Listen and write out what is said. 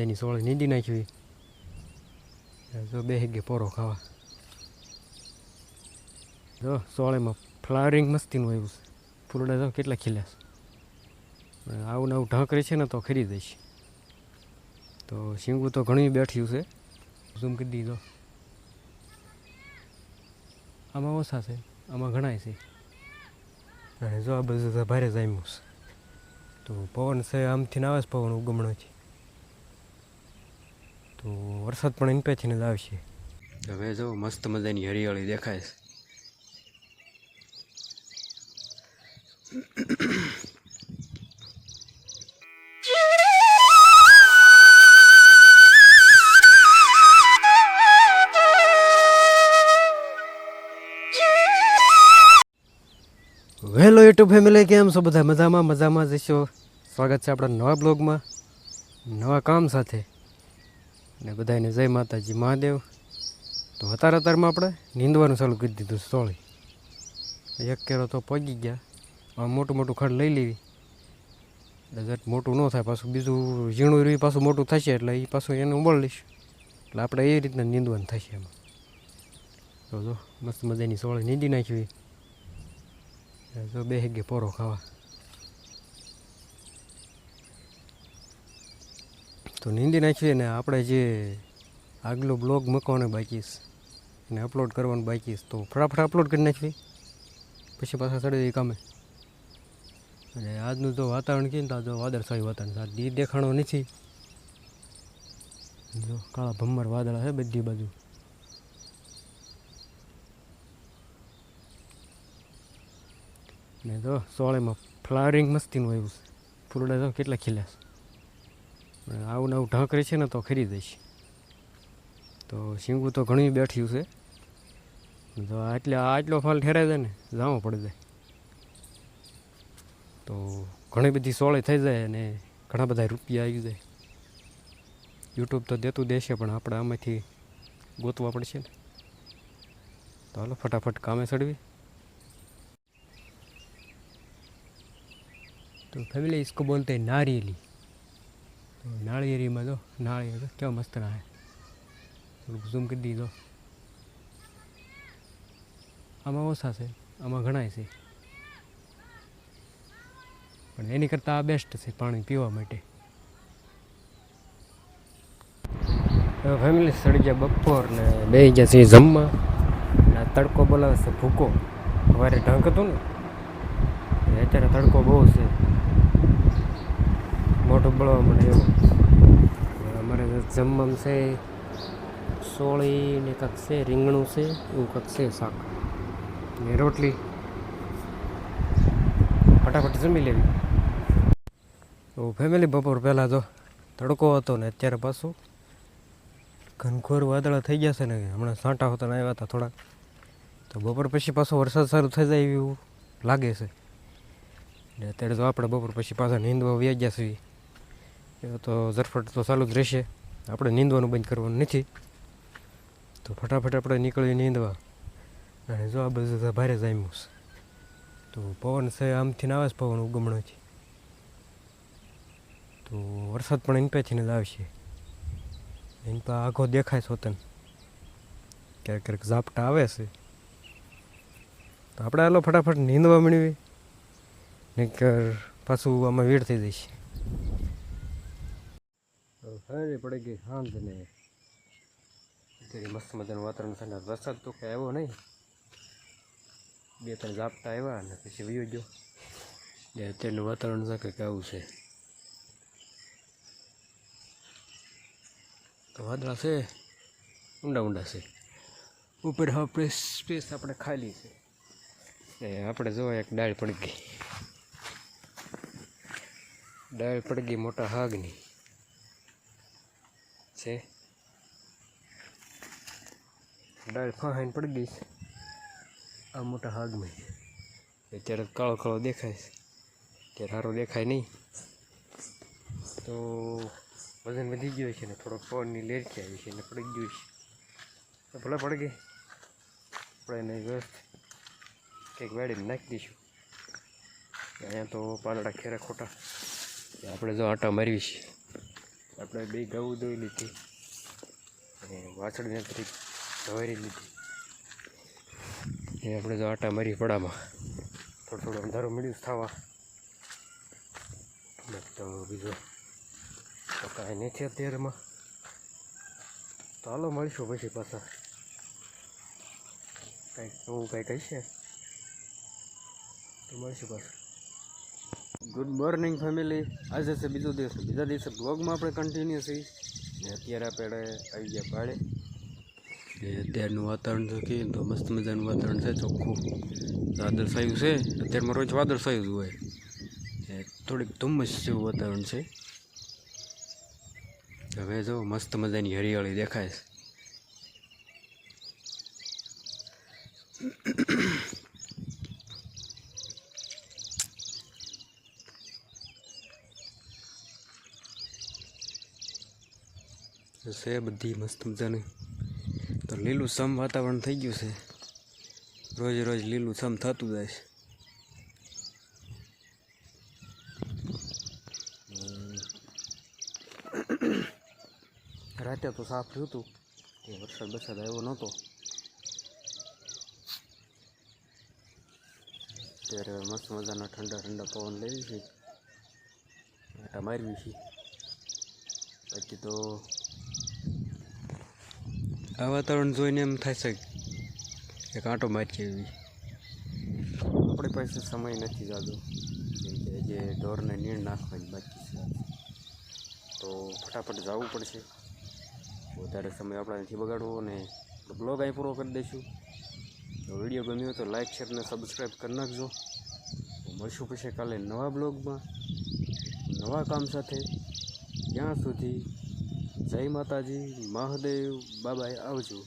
મજાની સોળી નીંદી નાખવી જો બે હેગે પોરો ખાવા. જો સોળેમાં ફ્લાવરિંગ મસ્તીનું આવ્યું છે. ફૂલડા જો કેટલા ખીલ્યા છે. આવું ને આવું ઢાંકરી છે ને તો ખરી દઈશ. તો શીંગું તો ઘણી બેઠ્યું છે. ઝૂમ કરી દીધો. આમાં ઓછા છે. આમાં ઘણાય છે. અને જો આ બધું ભારે જામ્યું છે. તો પવન છે, આમથી આવે છે પવન ઉગમણો છે. તો વરસાદ પણ ઇન્પેથી જ આવશે. હવે જો મસ્ત મજાની હરિયાળી દેખાય છે. હેલો યુટ્યુબ ફેમિલી કેમ છો બધા? મજામાં મજામાં જઈશો સ્વાગત છે આપણા નવા બ્લોગમાં. નવા કામ સાથે. ને બધાને જય માતાજી, મહાદેવ. તો અત્યારે અત્યારમાં આપણે નીંદવાનું ચાલુ કરી દીધું સોળી. એક કેરો તો પગી ગયા. આમ મોટું મોટું ખડ લઈ લેવી એટલે જટ મોટું ન થાય, પાછું બીજું ઝીણું રહ્યું પાછું મોટું થશે એટલે એ પાછું એને ઉંબળ લઈશ એટલે આપણે એ રીતના નીંદવાનું થશે એમાં. તો જો, મસ્ત મજાની સોળી નીંદી નાખવી જો બે હેગે પોરો ખાવા. તો નીંદી નાખીએ ને આપણે જે આગલો બ્લોગ મૂકવાનો બાકી છે, એને અપલોડ કરવાનું બાકી છે, તો ફટાફટ અપલોડ કરી નાખવી પછી પાછા ચડી જઈ કામે. અને આજનું જો વાતાવરણ કહીએ ને તો જો વાદળછાયું વાતાવરણ છે. આ દી દેખાણો નથી. જો કાળા ભમ્મર વાદળા છે બધી બાજુ. ને જો સોળેમાં ફ્લાવરિંગ મસ્તીનું આવ્યું છે. ફૂલડા જો કેટલા ખીલ્યા છે. આવું નવું ઢાંકરી છે ને તો ખરી ખરીદીશ તો શીંગું તો ઘણું બેઠ્યું છે. તો આટલે આટલો ફાલ ઠેરાય જાય ને જાવો પડી જાય. તો ઘણી બધી સોળે થઈ જાય અને ઘણા બધા રૂપિયા આવી જાય. યુટ્યુબ તો દેતું દેશે પણ આપણે આમાંથી ગોતવા પડશે ને. તો હાલો, ફટાફટ કામે ચડવી. તો ફેમિલી ઇસકો બોલતે નારિયેલી. નાળિયેરીમાં જો, નાળિયેર કેવા મસ્ત નાળે થોડુંક ઝૂમ કરી દીધો. આમાં ઓછા છે, આમાં ઘણાય છે. પણ એની કરતાં આ બેસ્ટ છે પાણી પીવા માટે. ફેમિલી સડી ગયા બપોર ને બે ગયા છે જમવા. ને તડકો બોલાવે છે ભૂકો. સવારે ઢંક હતું ને અત્યારે તડકો બહુ છે. મોઢું બળવા મને એવું. અમારે જમવામાં છે, સોળી ને કાંક છે, રીંગણું છે, એવું કાંક છે શાક. ને રોટલી. ફટાફટ જમી લેવી. ફેમિલી બપોર પહેલાં તો તડકો હતો ને અત્યારે પાછું ઘનઘોર વાદળા થઈ ગયા છે ને હમણાં સાંટા હોતા આવ્યા હતા થોડાક. તો બપોર પછી પાછો વરસાદ સારો થઈ જાય એવું લાગે છે. ને અત્યારે તો આપણે બપોર પછી પાછા નીંદવા વ્યાજ્યા છીએ. તો ઝરફટ તો ચાલુ જ રહેશે. આપણે નીંદવાનું બંધ કરવાનું નથી. તો ફટાફટ આપણે નીકળીએ નીંદવા. અને જો આ બધું ભારે જામ્યું છે. તો પવન છે, આમથી આવે છે પવન ઉગમણોથી. તો વરસાદ પણ ઇનપેથીને જ આવશે. ઇનપા આખો દેખાય છે તને ક્યારેક ક્યારેક ઝાપટા આવે છે. તો આપણે હાલો ફટાફટ નીંદવા મળવી નહીં પાછું આમાં વીડ થઈ જઈશ. ફરી પડી ગઈ શાંત ને. મસ્ત મજાનું વાતાવરણ થાય વરસાદ તો કંઈ આવ્યો નહીં. બે ત્રણ ઝાપટા આવ્યા અને પછી વયો ગયો. ને અત્યારનું વાતાવરણ છે કંઈક આવું છે. તો વાદળા છે, ઊંડા ઊંડા છે. ઉપર આપણે સ્પેસ આપણે ખાલી છે. એ આપણે જોવા એક ડાળ પડી ગઈ. ડાળ પડી ગઈ મોટા હાગની. છે. ડાળ ફાહાઈને પડી ગઈ આ મોટા હાગમાં. અત્યારે કાળો કાળો દેખાય ત્યારે સારો દેખાય નહીં. તો વજન વધી ગયું છે ને થોડોક પવનની લેરકી આવી છે ને પડી ગયું છે. તો ભલે પડી ગઈ. આપણે એને વ્યવસ્થિત કંઈક વાળીને નાખી દઈશું. અહીંયા તો પાંદડા ખેરા ખોટા. આપણે જો આટા મારવી છે આપણે બે ગૌ દોઈ લીધી. અને વાછડીને ફરી ધવારી લીધી. એ આપણે જો આટા મારી પડામાં. થોડું થોડું અંધારું મળ્યું થવા. તો બીજું તો કાંઈ નથી અત્યારેમાં હાલો મળીશું પછી પાછા. કંઈક નવું કંઈક હશે. તો મળીશું પાછું. ગુડ મોર્નિંગ ફેમિલી આજે છે બીજો દિવસ. બીજા દિવસે બ્લોગમાં આપણે કન્ટિન્યુ છીએ. ને અત્યારે આપણે આવી ગયા પાડે ને અત્યારનું વાતાવરણ જો કે તો મસ્ત મજાનું વાતાવરણ છે, ચોખ્ખું. વાદળ છાયું છે. અત્યારમાં રોજ વાદળ છાયું જ હોય. ને થોડીક ધુમ્મસ જેવું વાતાવરણ છે. હવે જો મસ્ત મજાની હરિયાળી દેખાય છે. છે બધી મસ્ત મજાની. તો લીલું સમ વાતાવરણ થઈ ગયું છે. રોજ રોજ લીલું સમ થતું જાય છે. રાતે તો સાફ થયું હતું. કે વરસાદ વરસાદ આવ્યો નહોતો. ત્યારે મસ્ત મજાના ઠંડા ઠંડા પવન લેવી છે મારવી છે. બાકી તો આ વાતાવરણ જોઈને એમ થાય છે કે કાંટો મારી એવી. આપણી પાસે સમય નથી જાદો. કેમ કે જે ઢોરને નીણ નાખવાની બાકી છે. તો ફટાફટ જવું પડશે. વધારે સમય આપણે નથી બગાડવો અને બ્લોગ અહીં પૂરો કરી દઈશું. તો વીડિયો ગમ્યો તો લાઈક શેર અને સબસ્ક્રાઈબ કરી નાખજો. મળશું પછી કાલે નવા બ્લોગમાં નવા કામ સાથે. ત્યાં સુધી જય માતાજી મહાદેવ બાબાએ આવજો.